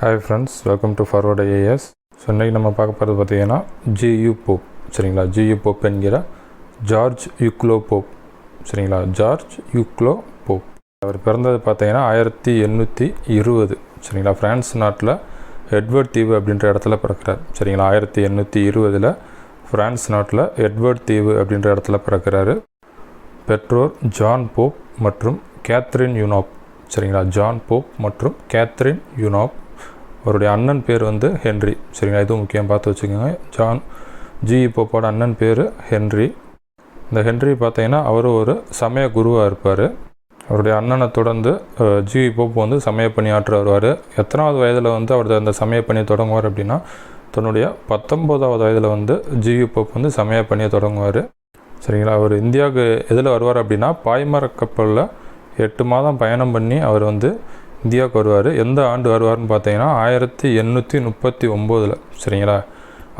Hi friends welcome to forward IAS so இன்றைக்கி நம்ம பார்க்க போகிறது பார்த்தீங்கன்னா ஜியு போப் சரிங்களா? ஜியு போப் என்கிற ஜார்ஜ் யுக்லோ போப் சரிங்களா? ஜார்ஜ் யுக்லோ போப் அவர் பிறந்தது பார்த்தீங்கன்னா ஆயிரத்தி எண்ணூற்றி இருபது சரிங்களா? ஃப்ரான்ஸ் நாட்டில் எட்வர்ட் தீவு அப்படின்ற இடத்துல பிறக்கிறார் சரிங்களா? ஆயிரத்தி எண்ணூற்றி இருபதில் ஃப்ரான்ஸ் நாட்டில் எட்வர்ட் தீவு அப்படின்ற இடத்துல பிறக்கிறாரு. பெற்றோர் ஜான் போப் மற்றும் கேத்ரின் யுனாப் சரிங்களா? ஜான் போப் மற்றும் கேத்ரின் யுனாப் அவருடைய அண்ணன் பேர் வந்து ஹென்றி. சரிங்களா? இதுவும் முக்கியம் பார்த்து வச்சுக்கோங்க. ஜான் ஜி போப்போட அண்ணன் பேர் ஹென்றி. இந்த ஹென்றி பார்த்தீங்கன்னா அவர் ஒரு சமய குருவாக இருப்பார். அவருடைய அண்ணனை தொடர்ந்து அஹ், ஜி போப் வந்து சமய பணியாற்ற வருவார் எத்தனாவது வயதில் வந்து அவர் அந்த சமய பணியை தொடங்குவார் அப்படின்னா தன்னுடைய பத்தொம்போதாவது வயதில் வந்து ஜி போப் வந்து சமய பணியை தொடங்குவார். சரிங்களா? அவர் இந்தியாவுக்கு எதில் வருவார் அப்படின்னா பாய்மர கப்பலில் எட்டு மாதம் பயணம் பண்ணி அவர் வந்து இந்தியாவுக்கு வருவார். எந்த ஆண்டு வருவார்னு பார்த்தீங்கன்னா ஆயிரத்தி எண்ணூற்றி முப்பத்தி ஒம்போதில் சரிங்களா?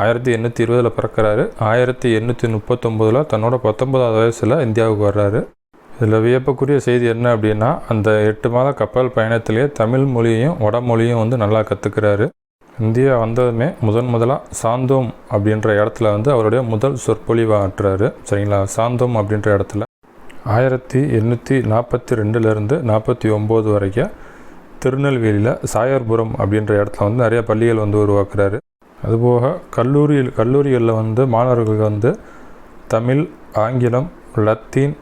ஆயிரத்தி எண்ணூற்றி இருபதில் பிறக்கிறாரு. ஆயிரத்தி எண்ணூற்றி முப்பத்தொம்போதில் தன்னோட பத்தொன்பதாவது வயசில் இந்தியாவுக்கு வர்றாரு. இதில் வியப்பக்குரிய செய்தி என்ன அப்படின்னா அந்த எட்டு மாத கப்பல் பயணத்திலேயே தமிழ் மொழியையும் வடமொழியும் வந்து நல்லா கற்றுக்கிறாரு இந்தியா வந்ததுமே முதன் முதலாக சாந்தோம் அப்படின்ற இடத்துல வந்து அவருடைய முதல் சொற்பொழிவை ஆற்றுறாரு. சரிங்களா? சாந்தோம் அப்படின்ற இடத்துல. ஆயிரத்தி எண்ணூற்றி நாற்பத்தி ரெண்டுலேருந்து நாற்பத்தி ஒம்பது வரைக்கும் திருநெல்வேலியில் சாயர்புரம் அப்படின்ற இடத்துல வந்து நிறைய பள்ளிகள் வந்து உருவாக்குறாரு. அதுபோக கல்லூரியில் கல்லூரிகளில் வந்து மாணவர்களுக்கு வந்து தமிழ் ஆங்கிலம் லத்தீன்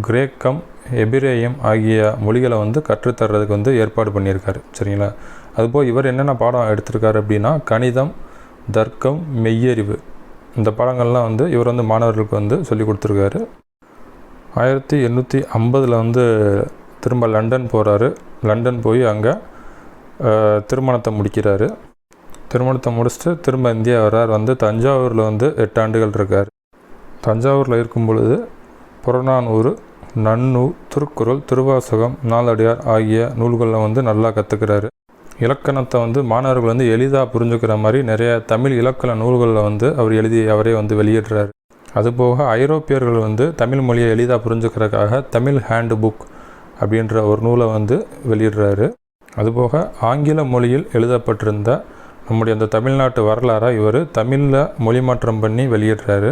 கிரேக்கம் எபிரேயம் ஆகிய மொழிகளை வந்து கற்றுத்தர்றதுக்கு வந்து ஏற்பாடு பண்ணியிருக்காரு. சரிங்களா? அதுபோல் இவர் என்னென்ன பாடம் எடுத்திருக்காரு அப்படின்னா கணிதம் தர்க்கம் மெய்யறிவு. இந்த பாடங்கள்லாம் வந்து இவர் வந்து மாணவர்களுக்கு வந்து சொல்லி கொடுத்துருக்காரு. ஆயிரத்தி எண்ணூற்றி ஐம்பதில் வந்து திரும்ப லண்டன் போகிறாரு லண்டன் போய் அங்கே திருமணத்தை முடிக்கிறாரு. திருமணத்தை முடிச்சுட்டு திரும்ப இந்தியா வர்றார். வந்து தஞ்சாவூரில் வந்து எட்டு ஆண்டுகள் இருக்கார். தஞ்சாவூரில் இருக்கும் பொழுது புறநானூறு நன்னூல் திருக்குறள் திருவாசகம் நாலடியார் ஆகிய நூல்களில் வந்து நல்லா கற்றுக்கிறாரு இலக்கணத்தை வந்து மாணவர்கள் வந்து எளிதாக புரிஞ்சுக்கிற மாதிரி நிறைய தமிழ் இலக்கண நூல்களில் வந்து அவர் எழுதி அவரே வந்து வெளியிடுறாரு. அதுபோக ஐரோப்பியர்கள் வந்து தமிழ் மொழியை எளிதாக புரிஞ்சுக்கிறதுக்காக தமிழ் ஹேண்டு புக் அப்படின்ற ஒரு நூலை வந்து வெளியிடுறாரு. அதுபோக ஆங்கில மொழியில் எழுதப்பட்டிருந்த நம்முடைய அந்த தமிழ்நாட்டு வரலாறை இவர் தமிழில் மொழிமாற்றம் பண்ணி வெளியிடுறாரு.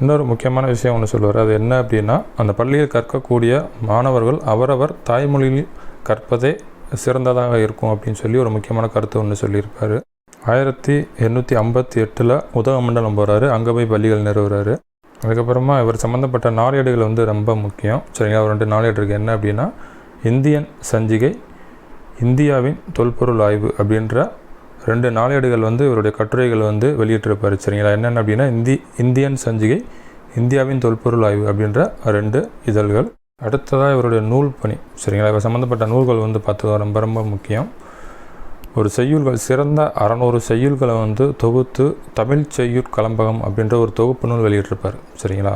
இன்னொரு முக்கியமான விஷயம் ஒன்று சொல்லுவார். அது என்ன அப்படின்னா அந்த பள்ளியில் கற்கக்கூடிய மாணவர்கள் அவரவர் தாய்மொழியில் கற்பதே சிறந்ததாக இருக்கும் அப்படின்னு சொல்லி ஒரு முக்கியமான கருத்து ஒன்று சொல்லியிருப்பார். ஆயிரத்தி எண்ணூற்றி ஐம்பத்தி எட்டில் உதகமண்டலம் போகிறாரு அங்கே போய் பள்ளிகள் நிறுவுறாரு. அதுக்கப்புறமா இவர் சம்மந்தப்பட்ட நாளேடுகள் வந்து ரொம்ப முக்கியம். சரிங்களா? ஒரு ரெண்டு நாளேடு இருக்குது என்ன அப்படின்னா இந்தியன் சஞ்சிகை இந்தியாவின் தொல்பொருள் ஆய்வு அப்படின்ற ரெண்டு நாளேடுகள் வந்து இவருடைய கட்டுரைகள் வந்து வெளியிட்டிருப்பார். சரிங்களா? என்னென்ன அப்படின்னா இந்தி இந்தியன் சஞ்சிகை இந்தியாவின் தொல்பொருள் ஆய்வு அப்படின்ற ரெண்டு இதழ்கள். அடுத்ததாக இவருடைய நூல் பணி. சரிங்களா? இவர் சம்மந்தப்பட்ட நூல்கள் வந்து பார்த்தது ரொம்ப ரொம்ப முக்கியம். ஒரு செய்யுள்கள் சிறந்த அறநூறு செய்யுள்களை வந்து தொகுத்து தமிழ் செய்யுட் கலம்பகம் அப்படின்ற ஒரு தொகுப்பு நூல் வெளியிட்டிருப்பார் சரிங்களா?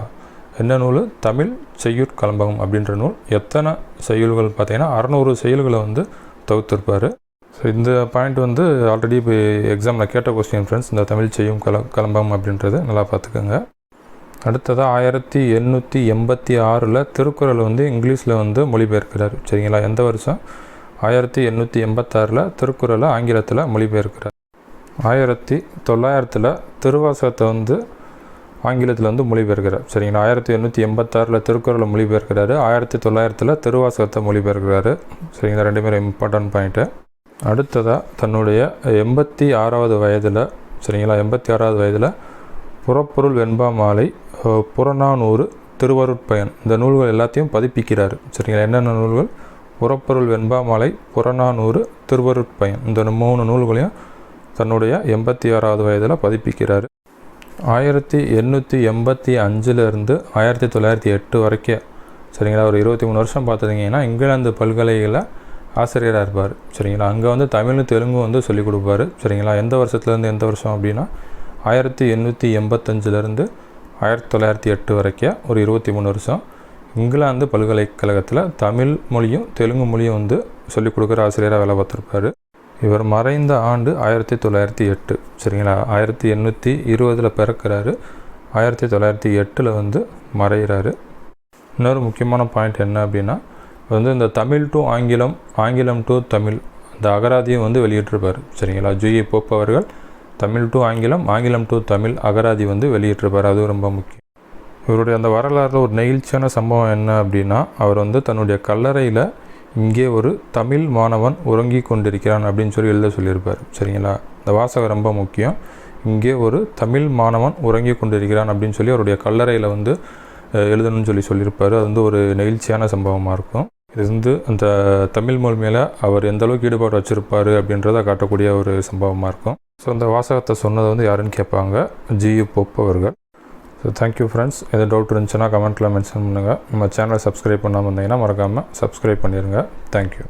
என்ன நூல்? தமிழ் செய்யுட் கலம்பகம் அப்படின்ற நூல். எத்தனை செய்யுள்கள் பார்த்தீங்கன்னா அறநூறு செய்யுள்களை வந்து தொகுத்திருப்பார். ஸோ இந்த பாயிண்ட் வந்து ஆல்ரெடி இப்போ எக்ஸாமில் கேட்ட கொஸ்டின் ஃப்ரெண்ட்ஸ் இந்த தமிழ் செய்யும் கல கலம்பகம் அப்படின்றது நல்லா பார்த்துக்கோங்க. அடுத்ததாக ஆயிரத்தி எண்ணூற்றி எண்பத்தி ஆறில் திருக்குறள் வந்து இங்கிலீஷில் வந்து மொழிபெயர்க்கிறார் சரிங்களா? எந்த வருஷம்? ஆயிரத்தி எண்ணூற்றி எண்பத்தாறில் திருக்குறளை ஆங்கிலத்தில் மொழிபெயர்க்கிறார். ஆயிரத்தி தொள்ளாயிரத்தில் திருவாசகத்தை வந்து ஆங்கிலத்தில் வந்து மொழிபெயர்க்கிறார். சரிங்களா? ஆயிரத்தி எண்ணூற்றி எண்பத்தாறில் திருக்குறளை மொழிபெயர்க்கிறாரு. ஆயிரத்தி தொள்ளாயிரத்தில் திருவாசகத்தை மொழிபெயர்க்கிறாரு. சரிங்களா? ரெண்டு பேரும் இம்பார்ட்டன்ட் பாயிண்ட்டு அடுத்ததாக தன்னுடைய எண்பத்தி ஆறாவது வயதில் சரிங்களா? எண்பத்தி ஆறாவது வயதில் புறப்பொருள் வெண்பா மாலை புறநானூறு திருவருட்பயன். இந்த நூல்கள் எல்லாத்தையும் பதிப்பிக்கிறார். சரிங்களா? என்னென்ன நூல்கள்? புறப்பொருள் வெண்பாமலை புறநானூறு திருவருட்பயன் இந்த மூணு நூல்களையும் தன்னுடைய எண்பத்தி ஆறாவது வயதில் பதிப்பிக்கிறார். ஆயிரத்தி எண்ணூற்றி எண்பத்தி அஞ்சுலேருந்து ஆயிரத்தி தொள்ளாயிரத்தி எட்டு வரைக்கும் சரிங்களா? ஒரு இருபத்தி மூணு வருஷம் பார்த்துருந்தீங்கன்னா இங்கிலாந்து பல்கலையில் ஆசிரியராக இருப்பார் சரிங்களா? அங்கே வந்து தமிழும் தெலுங்கும் வந்து சொல்லிக் கொடுப்பாரு சரிங்களா? எந்த வருஷத்துலேருந்து எந்த வருஷம் அப்படின்னா ஆயிரத்தி எண்ணூற்றி எண்பத்தஞ்சிலேருந்து ஆயிரத்தி தொள்ளாயிரத்தி எட்டு வரைக்கும் ஒரு இருபத்தி மூணு வருஷம் இங்கிலாந்து பல்கலைக்கழகத்தில் தமிழ் மொழியும் தெலுங்கு மொழியும் வந்து சொல்லிக் கொடுக்குற ஆசிரியராக வேலை பார்த்துருப்பாரு. இவர் மறைந்த ஆண்டு ஆயிரத்தி தொள்ளாயிரத்தி எட்டு சரிங்களா? ஆயிரத்தி எண்ணூற்றி இருபதில் பிறக்கிறாரு. ஆயிரத்தி தொள்ளாயிரத்தி எட்டில் வந்து மறைகிறாரு இன்னொரு முக்கியமான பாயிண்ட் என்ன அப்படின்னா வந்து இந்த தமிழ் டு ஆங்கிலம் ஆங்கிலம் டு தமிழ் இந்த அகராதியும் வந்து வெளியிட்டிருப்பார் சரிங்களா? ஜிஇ போப் அவர்கள் தமிழ் டு ஆங்கிலம் ஆங்கிலம் டு தமிழ் அகராதி வந்து வெளியிட்டிருப்பார். அது ரொம்ப முக்கியம். இவருடைய அந்த வரலாறில் ஒரு நெகிழ்ச்சியான சம்பவம் என்ன அப்படின்னா அவர் வந்து தன்னுடைய கல்லறையில் இங்கே ஒரு தமிழ் மாணவன் உறங்கி கொண்டிருக்கிறான் அப்படின்னு சொல்லி எழுத சொல்லியிருப்பார். சரிங்களா? இந்த வாசகம் ரொம்ப முக்கியம். இங்கே ஒரு தமிழ் மாணவன் உறங்கி கொண்டிருக்கிறான் அப்படின்னு சொல்லி அவருடைய கல்லறையில் வந்து எழுதணும்னு சொல்லி சொல்லியிருப்பார். அது வந்து ஒரு நெகிழ்ச்சியான சம்பவமாக இருக்கும். இது வந்து அந்த தமிழ் மொழி மேலே அவர் எந்த அளவுக்கு ஈடுபாடு வச்சுருப்பார் அப்படின்றத காட்டக்கூடிய ஒரு சம்பவமாக இருக்கும். ஸோ அந்த வாசகத்தை சொன்னதை வந்து யாருன்னு கேட்பாங்க? ஜியு போப் அவர்கள். ஸோ தேங்க்யூ ஃப்ரெண்ட்ஸ் எது டவுட் இருந்துச்சுன்னா கமெண்ட்டில் மென்ஷன் பண்ணுங்கள் நம்ம சேனலை சப்ஸ்கிரைப் பண்ணாமல் இருந்தீங்கன்னா மறக்காமல் சப்ஸ்கிரைப் பண்ணிடுங்க தேங்க்யூ